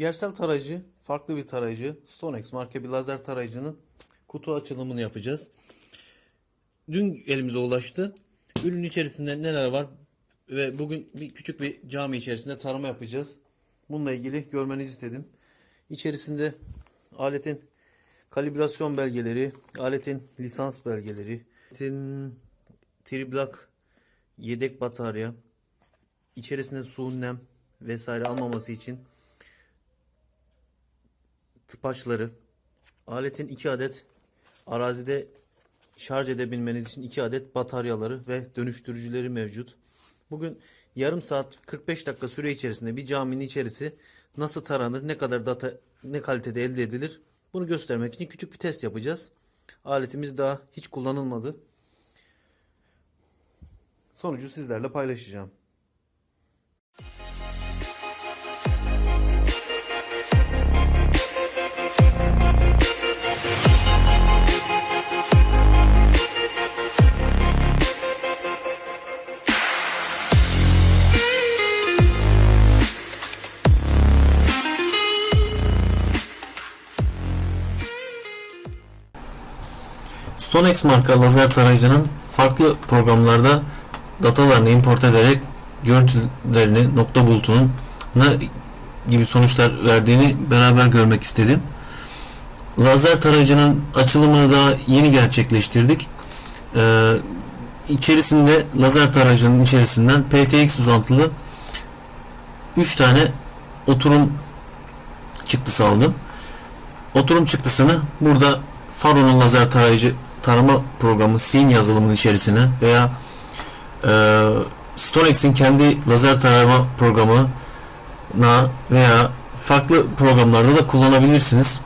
Yersel tarayıcı, farklı bir tarayıcı, Stonex marka bir lazer tarayıcının kutu açılımını yapacağız. Dün elimize ulaştı. Ürün içerisinde neler var ve bugün bir küçük bir cami içerisinde tarama yapacağız. Bununla ilgili görmenizi istedim. İçerisinde aletin kalibrasyon belgeleri, aletin lisans belgeleri, aletin triblak yedek batarya, içerisinde su, nem vesaire almaması için tıpaçları, aletin 2 adet arazide şarj edebilmeniz için 2 adet bataryaları ve dönüştürücüleri mevcut. Bugün yarım saat 45 dakika süre içerisinde bir caminin içerisi nasıl taranır, ne kadar data, ne kalitede elde edilir bunu göstermek için küçük bir test yapacağız. Aletimiz daha hiç kullanılmadı. Sonucu sizlerle paylaşacağım. Stonex marka lazer tarayıcının farklı programlarda datalarını import ederek görüntülerini nokta bulutunun gibi sonuçlar verdiğini beraber görmek istedim. Lazer tarayıcının açılımını daha yeni gerçekleştirdik. Ee, içerisinde lazer tarayıcının içerisinden PTX uzantılı 3 tane oturum çıktısı aldım. Oturum çıktısını burada Faro'nun lazer tarayıcı tarama programı Scene yazılımının içerisine veya e, Stonex'in kendi lazer tarama programına veya farklı programlarda da kullanabilirsiniz.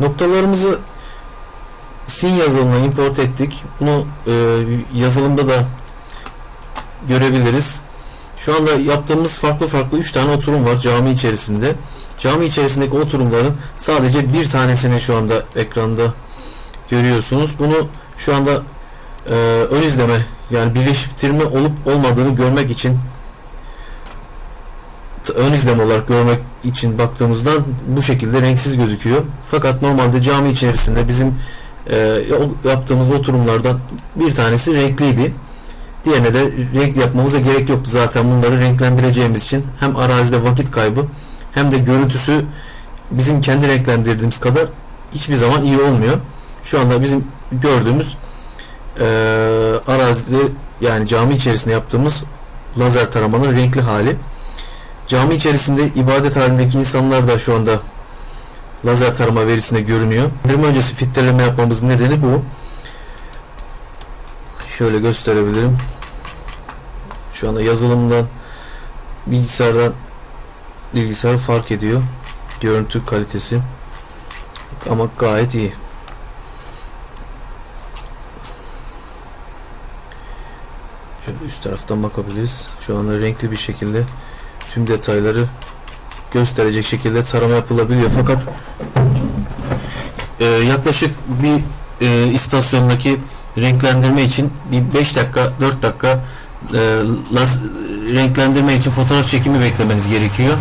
Noktalarımızı Sin yazılımına import ettik. Bunu e, yazılımda da görebiliriz. Şu anda yaptığımız farklı farklı 3 tane oturum var cami içerisinde. Cami içerisindeki oturumların sadece bir tanesini şu anda ekranda görüyorsunuz. Bunu şu anda e, ön izleme yani birleştirme olup olmadığını görmek için ön izleme olarak görmek için baktığımızda bu şekilde renksiz gözüküyor. Fakat normalde cami içerisinde bizim e, yaptığımız oturumlardan bir tanesi renkliydi. Diğerine de renkli yapmamıza gerek yoktu zaten bunları renklendireceğimiz için hem arazide vakit kaybı hem de görüntüsü bizim kendi renklendirdiğimiz kadar hiçbir zaman iyi olmuyor. Şu anda bizim gördüğümüz e, arazide yani cami içerisinde yaptığımız lazer taramanın renkli hali. Cami içerisinde ibadet halindeki insanlar da şu anda lazer tarama verisinde görünüyor. İndirme öncesi filtreleme yapmamızın nedeni bu. Şöyle gösterebilirim. Şu anda yazılımdan bilgisayardan bilgisayar fark ediyor. Görüntü kalitesi. Ama gayet iyi. Şöyle üst taraftan bakabiliriz. Şu anda renkli bir şekilde tüm detayları gösterecek şekilde tarama yapılabiliyor. Fakat e, yaklaşık bir e, istasyondaki renklendirme için bir 5 dakika 4 dakika e, laz- renklendirme için fotoğraf çekimi beklemeniz gerekiyor.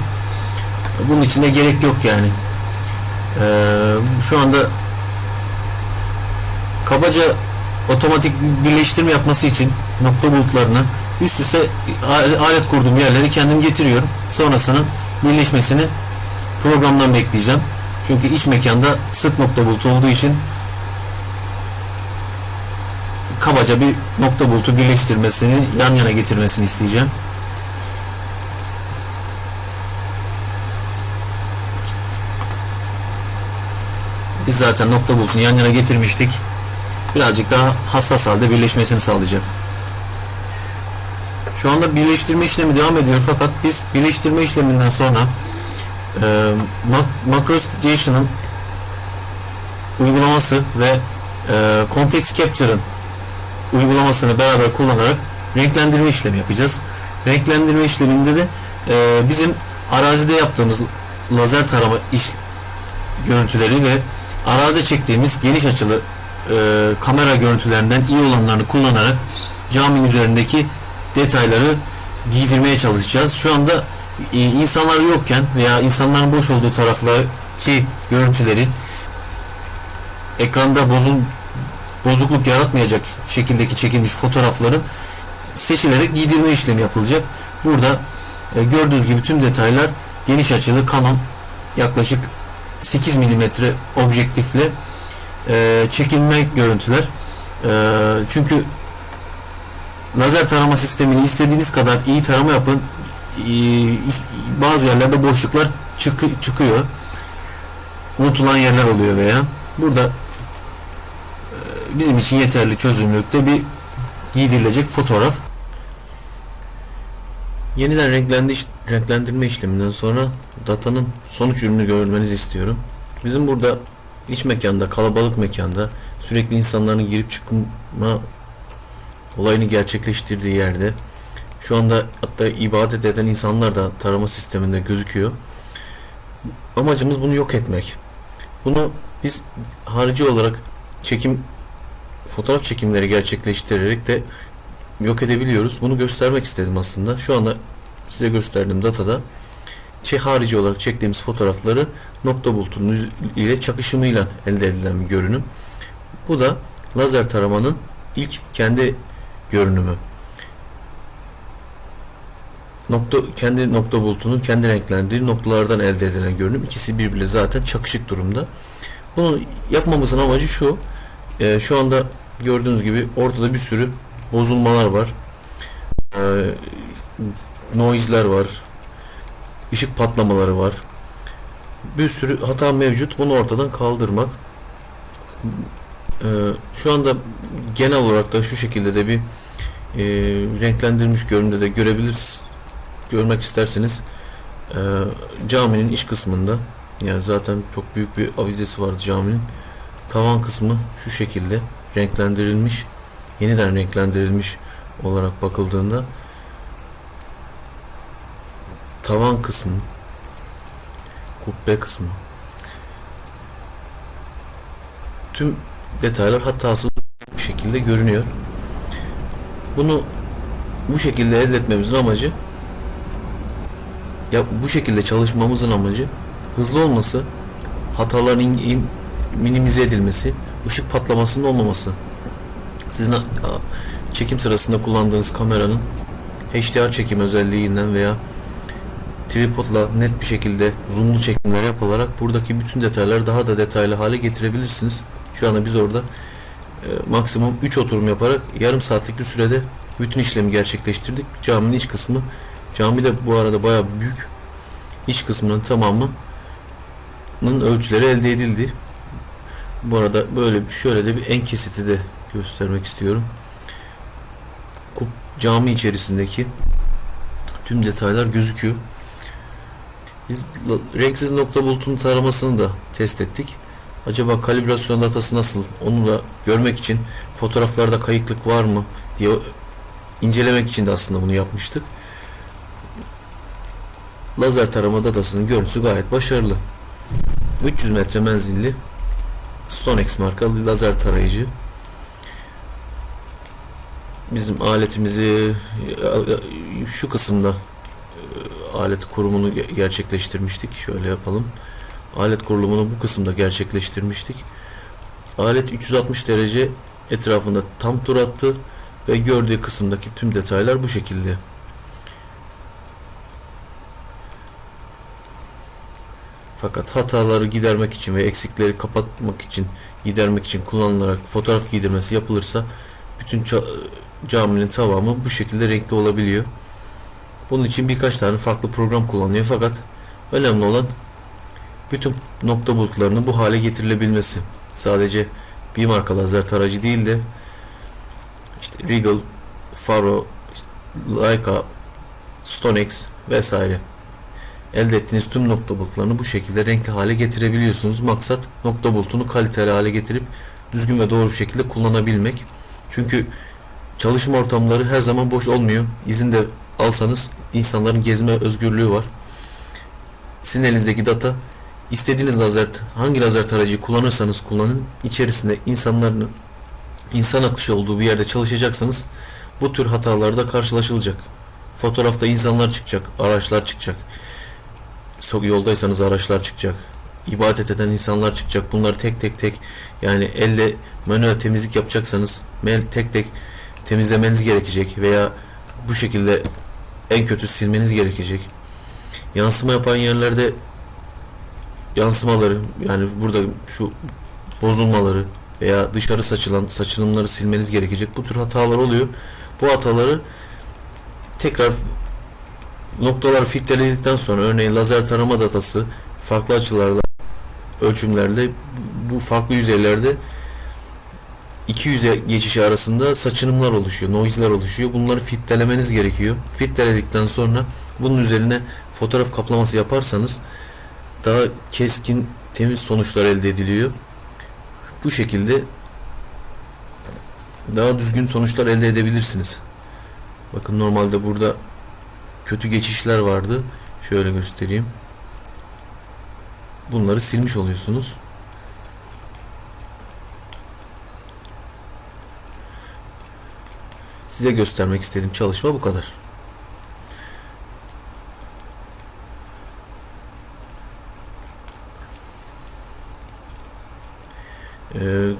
Bunun için de gerek yok yani. E, şu anda kabaca otomatik birleştirme yapması için nokta bulutlarını üst üste alet kurduğum yerleri kendim getiriyorum. Sonrasının birleşmesini programdan bekleyeceğim. Çünkü iç mekanda sık nokta bulutu olduğu için kabaca bir nokta bulutu birleştirmesini yan yana getirmesini isteyeceğim. Biz zaten nokta bulutunu yan yana getirmiştik. Birazcık daha hassas halde birleşmesini sağlayacak. Şu anda birleştirme işlemi devam ediyor fakat biz birleştirme işleminden sonra e, Mac- MacroStation'ın uygulaması ve e, Context Capture'ın uygulamasını beraber kullanarak renklendirme işlemi yapacağız. Renklendirme işleminde de e, bizim arazide yaptığımız lazer tarama iş görüntüleri ve arazi çektiğimiz geniş açılı e, kamera görüntülerinden iyi olanlarını kullanarak caminin üzerindeki detayları giydirmeye çalışacağız. Şu anda e, insanlar yokken veya insanların boş olduğu taraflardaki görüntüleri ekranda bozun bozukluk yaratmayacak şekildeki çekilmiş fotoğrafların seçilerek giydirme işlemi yapılacak. Burada e, gördüğünüz gibi tüm detaylar geniş açılı Canon yaklaşık 8 mm objektifle e, çekilme görüntüler. E, çünkü lazer tarama sistemini istediğiniz kadar iyi tarama yapın. Bazı yerlerde boşluklar çıkı- çıkıyor. Unutulan yerler oluyor veya burada e, bizim için yeterli çözünürlükte bir giydirilecek fotoğraf. Yeniden renklendi, renklendirme işleminden sonra datanın sonuç ürünü görmenizi istiyorum. Bizim burada iç mekanda, kalabalık mekanda sürekli insanların girip çıkma olayını gerçekleştirdiği yerde şu anda hatta ibadet eden insanlar da tarama sisteminde gözüküyor. Amacımız bunu yok etmek. Bunu biz harici olarak çekim fotoğraf çekimleri gerçekleştirerek de yok edebiliyoruz. Bunu göstermek istedim aslında. Şu anda size gösterdiğim datada şey harici olarak çektiğimiz fotoğrafları nokta bulutunun ile çakışımıyla elde edilen bir görünüm. Bu da lazer taramanın ilk kendi görünümü. Nokta kendi nokta bulutunun kendi renklendiği noktalardan elde edilen görünüm. İkisi birbiriyle zaten çakışık durumda. Bunu yapmamızın amacı şu. Ee, şu anda gördüğünüz gibi ortada bir sürü bozulmalar var. Ee, noise'ler var. ışık patlamaları var. Bir sürü hata mevcut. Bunu ortadan kaldırmak. Ee, şu anda genel olarak da şu şekilde de bir e, renklendirilmiş görünümde de görebiliriz. Görmek isterseniz e, caminin iç kısmında yani zaten çok büyük bir avizesi vardı caminin. Tavan kısmı şu şekilde renklendirilmiş. Yeniden renklendirilmiş olarak bakıldığında tavan kısmı kubbe kısmı tüm detaylar hatasız bir şekilde görünüyor. Bunu bu şekilde elde etmemizin amacı ya bu şekilde çalışmamızın amacı hızlı olması, hataların in- in- minimize edilmesi, ışık patlamasının olmaması. Sizin çekim sırasında kullandığınız kameranın HDR çekim özelliğinden veya tripodla net bir şekilde zoomlu çekimler yapılarak buradaki bütün detayları daha da detaylı hale getirebilirsiniz. Şu anda biz orada e, maksimum 3 oturum yaparak yarım saatlik bir sürede bütün işlemi gerçekleştirdik. Caminin iç kısmı cami de bu arada bayağı büyük. İç kısmının tamamının ölçüleri elde edildi. Bu arada böyle şöyle de bir en kesiti de göstermek istiyorum. Kup cami içerisindeki tüm detaylar gözüküyor. Biz renksiz nokta bulutun taramasını da test ettik. Acaba kalibrasyon datası nasıl? Onu da görmek için fotoğraflarda kayıklık var mı diye incelemek için de aslında bunu yapmıştık. Lazer tarama datasının görüntüsü gayet başarılı. 300 metre menzilli Stonex markalı bir lazer tarayıcı. Bizim aletimizi şu kısımda e, alet kurumunu ge- gerçekleştirmiştik. Şöyle yapalım. Alet kurulumunu bu kısımda gerçekleştirmiştik. Alet 360 derece etrafında tam tur attı ve gördüğü kısımdaki tüm detaylar bu şekilde. Fakat hataları gidermek için ve eksikleri kapatmak için, gidermek için kullanılarak fotoğraf giydirmesi yapılırsa bütün caminin tamamı bu şekilde renkli olabiliyor. Bunun için birkaç tane farklı program kullanılıyor fakat önemli olan bütün nokta bulutlarının bu hale getirilebilmesi. Sadece bir marka lazer tarayıcı değil de işte Regal, Faro, Leica, Stonex vesaire elde ettiğiniz tüm nokta bulutlarını bu şekilde renkli hale getirebiliyorsunuz. Maksat nokta bulutunu kaliteli hale getirip düzgün ve doğru bir şekilde kullanabilmek. Çünkü çalışma ortamları her zaman boş olmuyor. İzin de alsanız insanların gezme özgürlüğü var. sizin elinizdeki data istediğiniz lazer hangi lazer tarayıcıyı kullanırsanız kullanın içerisinde insanların insan akışı olduğu bir yerde çalışacaksanız bu tür hatalarda karşılaşılacak. Fotoğrafta insanlar çıkacak, araçlar çıkacak. Sok yoldaysanız araçlar çıkacak. İbadet eden insanlar çıkacak. Bunları tek tek tek yani elle manuel temizlik yapacaksanız tek tek temizlemeniz gerekecek veya bu şekilde en kötü silmeniz gerekecek. Yansıma yapan yerlerde yansımaları yani burada şu bozulmaları veya dışarı saçılan saçılımları silmeniz gerekecek. Bu tür hatalar oluyor. Bu hataları tekrar noktalar filtreledikten sonra örneğin lazer tarama datası farklı açılarla ölçümlerde bu farklı yüzeylerde iki yüze geçişi arasında saçınımlar oluşuyor, noise'ler oluşuyor. Bunları filtrelemeniz gerekiyor. Filtreledikten sonra bunun üzerine fotoğraf kaplaması yaparsanız daha keskin, temiz sonuçlar elde ediliyor. Bu şekilde daha düzgün sonuçlar elde edebilirsiniz. Bakın normalde burada kötü geçişler vardı. Şöyle göstereyim. Bunları silmiş oluyorsunuz. Size göstermek istediğim çalışma bu kadar. Ee,